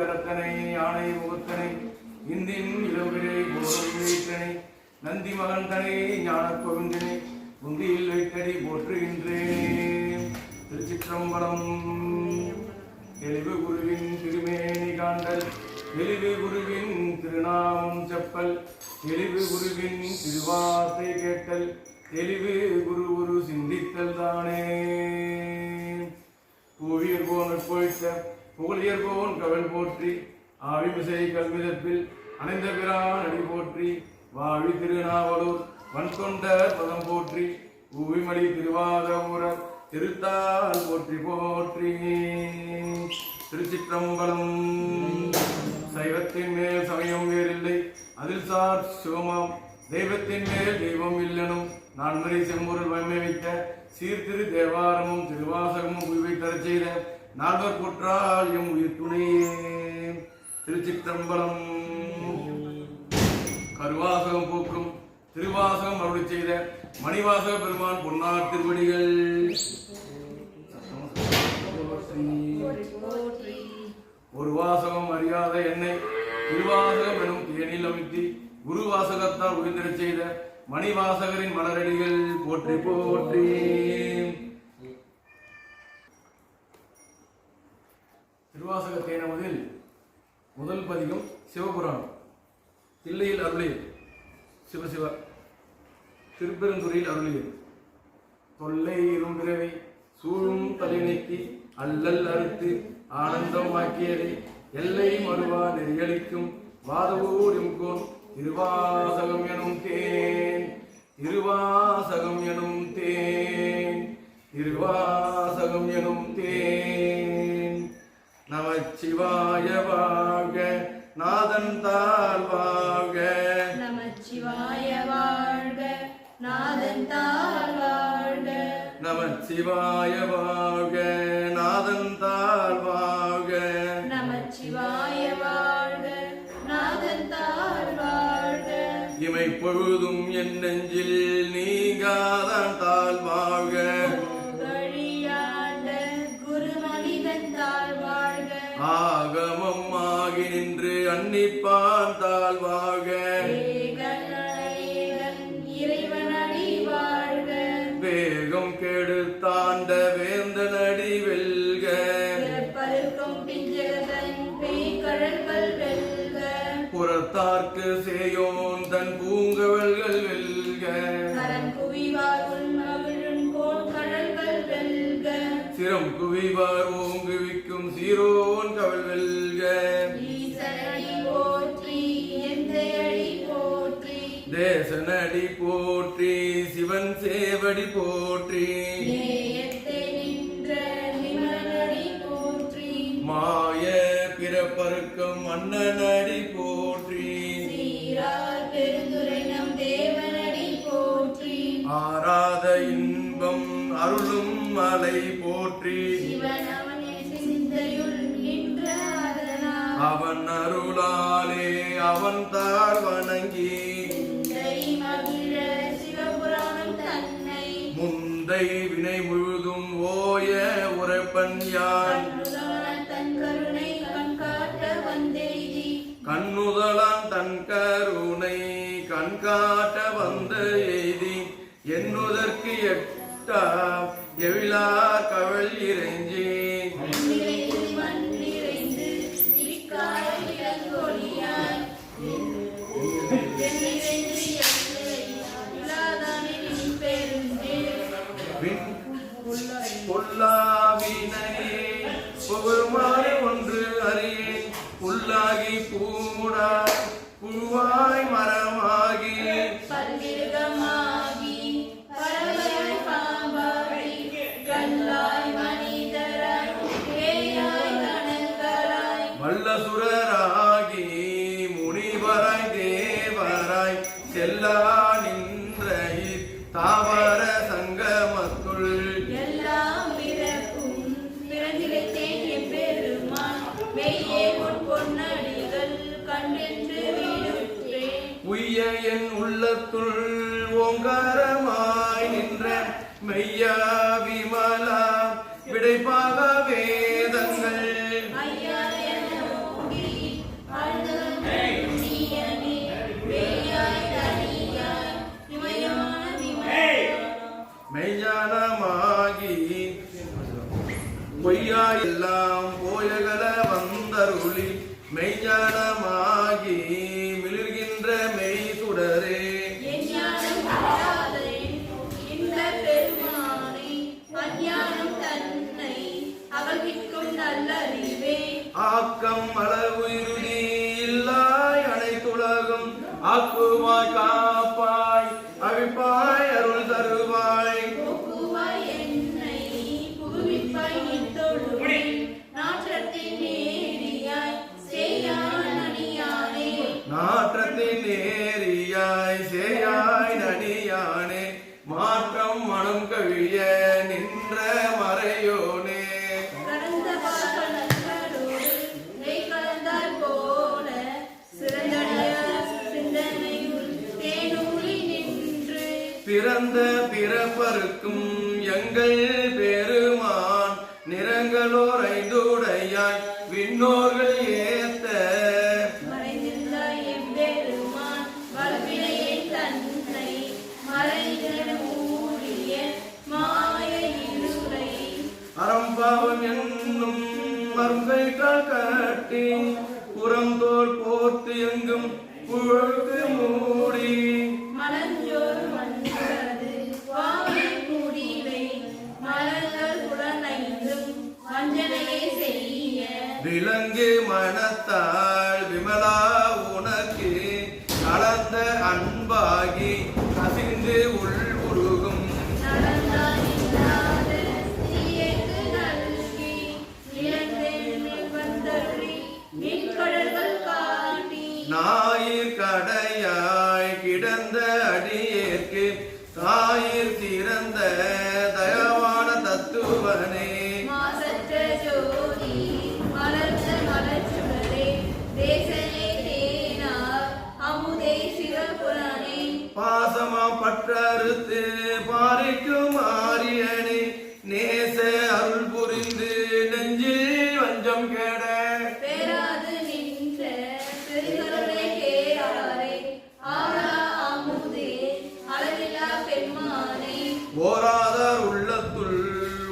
கரத்தனை யானை முகத்தனை இந்தின் இளவிரை போரும் நந்தி மகன் தனை ஞான கோவிந்தனை முந்தியில் வைத்தடி போற்றுகின்றேன் திருச்சிற்றம்பலம். எளிவு குருவின் திருமேனி காண்டல் எளிவு குருவின் திருநாமம் செப்பல். எளிவு குருவின் திருவார்த்தை கேட்டல். தெளிவு குரு குரு சிந்தித்தல் தானே. புவியர் போன போய்த்த புகழியர் போன் கவல் போற்றி ஆவிமிசை கல்விதப்பில் அணைந்த பிரான் அடி போற்றி வாழி திருநாவலூர் வன்கொண்ட பதம் போற்றி ஊவிமணி திருவாதமுரர் திருத்தால் போற்றி போற்றி. திருச்சிற்றம்பலம் சைவத்தின் மேல் சமயம் வேறில்லை அதில் சார் சிவமாம். தெய்வத்தின் மேல் தெய்வம் இல்லனும் நான்மறை செம்பொருள் வன்மை வைத்த சீர்திரு தேவாரமும் திருவாசகமும் உயிரை தரச் செய்த நால்வர் குற்றால் எம் உயிர் துணையே திருச்சிற்றம்பலம் கருவாசகம் போக்கும் திருவாசகம் அருளி செய்த மணிவாசக பெருமான் பொன்னார் திருவடிகள். ஒரு வாசகம் அறியாத என்னை திருவாசகம் எனும் தேனில் அமைத்தி குரு வாசகத்தால் உயிர்ந்திடச் செய்த மணிவாசகரின் மலரடிகள் போற்றி போற்றி. திருவாசக தேனமதில் முதல் பதிகம் சிவபுராணம். தில்லையில் அருளியது. சிவசிவ திருப்பெருந்துறையில் அருளியது. தொல்லை இரும்பிறவை சூழும் தலைநீக்கி அல்லல் அறுத்து ஆனந்தம் ஆக்கியதை எல்லை மறுவா நெறியளிக்கும் வாதவூர் எம்கோன் திருவாசகம் எனும் தேன். திருவாசகம் எனும் தேன். திருவாசகம் எனும் தேன். நமச்சிவாய வாக நாதன் தாழ் நமச்சிவாய வாழ்க நாதன் தாழ் வாழ்க. நமச்சிவாய வாழ்க நாதன் தாழ் வாழ்க. இமை பொழுதும் என் நெஞ்சில் நீங்காதான் தாழ் வாழ்க. ஆகமம் ஆகி நின்று அன்னிப்பான் தாழ் புறத்தார்க்கு சேயோன் தன் பூங்கவல்கள் வெல்க. சிரம் குவிவார் ஓங்குவிக்கும் சீரோன் கவல் வெல்க. தேசனடி போற்றி சிவன் சேவடி போற்றி. மாய பிறப்பருக்கும் அண்ணனடி போற்றி. அவன் அருளாலே அவன் தாழ் வணங்கி முந்தை வினை முழுதும் ஓய உரைப்பன் யான் கண்ணுதலான் தன் கருணை கண்காட்ட வந்த எய்தி எண்ணுதற்கு எட்டா எவிழா கவல் இறைஞ்சி விண் பொல்லாவினையே புகழுமாறு ஒன்று அறியேன். புல்லாகி பூமுடா புழுவாய் மரமாகி. பல்விருகமாகி நித்திய என் உள்ளத்துள் ஓங்காரமாய் நின்ற மெய்யா விமலா விடைப்பாக வேதங்கள். மெய்ஞானமாகி பொய்யா எல்லாம் ஆக்கம் அளவு பிறந்த பிறப்பருக்கும் எங்கள் பெருமான் நிறங்களோர் ஐந்துடையாய் விண்ணோர்கள் ஏத்த. அறம்பாவம் என்னும் மருங்கைக்கால் கட்டி புறந்தோல் போர்த்து எங்கும் புழுக்கு மூடி. விலங்கு மனத்தால் விமலா உனக்கு கலந்த அன்பாகி கசிந்து உள் உருகும். ஞாயிற் கடையாய் கிடந்த அடியேற்கு தாயிற் திறந்த தயவான தத்துவனே பற்றறுத்து பாரிக்கும் ஆரியனே நேச அருள் புரிந்து நெஞ்சில் வஞ்சம் கெட. போராதார் உள்ளத்துள்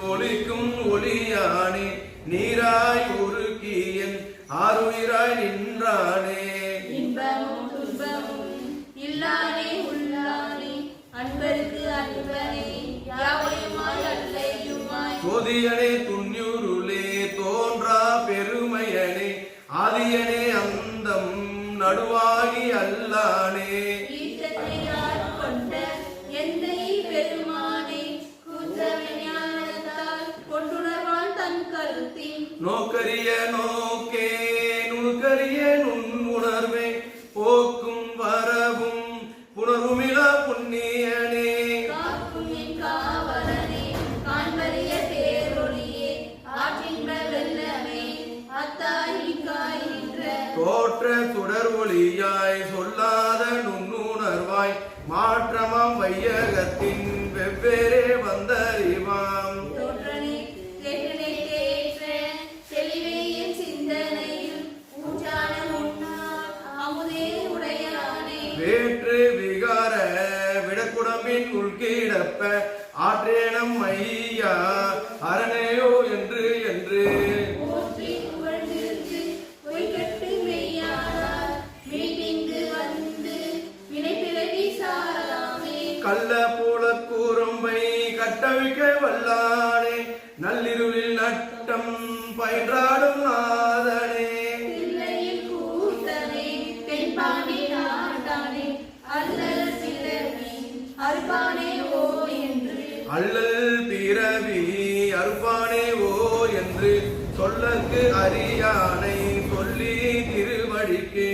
ஒளிக்கும் ஒளியானே நீராய் உருக்கியன் ஆறுயிராய் நின்றானே. ஆதியனே அந்தம் நடுவாகி அல்லானே. ஈட்டத்தை கொண்ட arriba அல்லல் பிறவி அருப்பானே ஓ என்று. அல்லல் பிறவி அறுப்பானே ஓ என்று. சொல்லற்கு அறியானை சொல்லி திருவடிக்கு.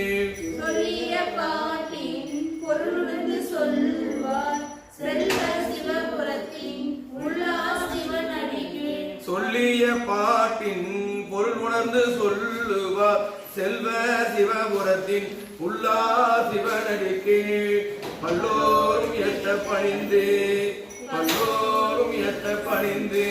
சொல்லிய பாட்டின் பொருளுணர்ந்து சொல்வார் செல்வ சிவபுரத்தின் உள்ளா சிவன் அடிக்கீழ் சொல்லிய பாட்டின் பொருள் உணர்ந்து சொல்லுவார். செல்வ சிவபுரத்தின் உள்ளா சிவனடிக்கு பல்லோரும் எட்ட பணிந்து பல்லோரும் எட்ட பணிந்து